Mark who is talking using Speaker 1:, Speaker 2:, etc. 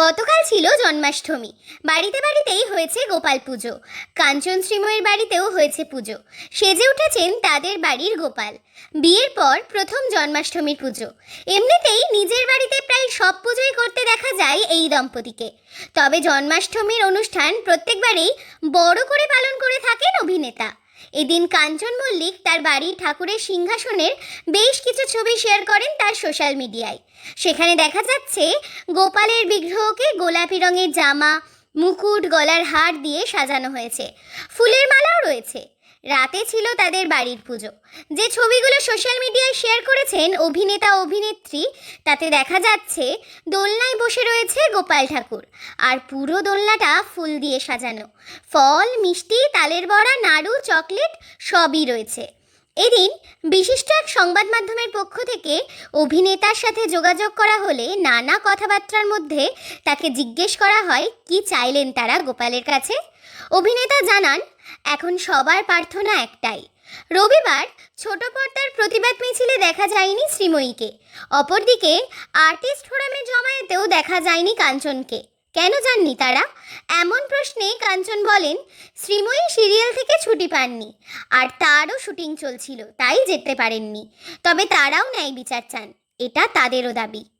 Speaker 1: গতকাল ছিল জন্মাষ্টমী। বাড়িতে বাড়িতেই হয়েছে গোপাল পুজো। কাঞ্চন শ্রীময়ের বাড়িতেও হয়েছে পুজো। সেজে উঠেছেন তাদের বাড়ির গোপাল। বিয়ের পর প্রথম জন্মাষ্টমীর পুজো। এমনিতেই নিজের বাড়িতে প্রায় সব পুজোই করতে দেখা যায় এই দম্পতিকে। তবে জন্মাষ্টমীর অনুষ্ঠান প্রত্যেকবারেই বড় করে পালন করে থাকেন অভিনেতা। এদিন কাঞ্চন মল্লিক তার বাড়ির ঠাকুরের সিংহাসনের বেশ কিছু ছবি শেয়ার করেন তার সোশ্যাল মিডিয়ায়। সেখানে দেখা যাচ্ছে, গোপালের বিগ্রহকে গোলাপি রঙের জামা, মুকুট, গলার হার দিয়ে সাজানো হয়েছে। ফুলের মালাও রয়েছে। রাতে ছিল তাদের বাড়ির পুজো। যে ছবিগুলো সোশ্যাল মিডিয়ায় শেয়ার করেছেন অভিনেতা, অভিনেত্রী, তাতে দেখা যাচ্ছে দোলনায় বসে রয়েছে গোপাল ঠাকুর। আর পুরো দোলনাটা ফুল দিয়ে সাজানো। ফল, মিষ্টি, তালের বড়া, নাড়ু, চকলেট সবই রয়েছে। এদিন বিশিষ্ট এক সংবাদ মাধ্যমের পক্ষ থেকে অভিনেতার সাথে যোগাযোগ করা হলে নানা কথাবার্তার মধ্যে তাকে জিজ্ঞেস করা হয়, কি চাইলেন তারা গোপালের কাছে? অভিনেতা জানান এখন সবার প্রার্থনা একটাই। রবিবার ছোট পর্দার প্রতিবাদ মিছিলে দেখা যায়নি শ্রীময়ীকে। অপরদিকে আর্টিস্ট ফোরামে জমায়েতেও দেখা যায়নি কাঞ্চনকে। কেন যাননি তারা? এমন প্রশ্নে কাঞ্চন বলেন, শ্রীময়ী সিরিয়াল থেকে ছুটি পাননি, আর তারও শুটিং চলছিল, তাই যেতে পারেননি। তবে তারাও ন্যায় বিচার চান, এটা তাদেরও দাবি।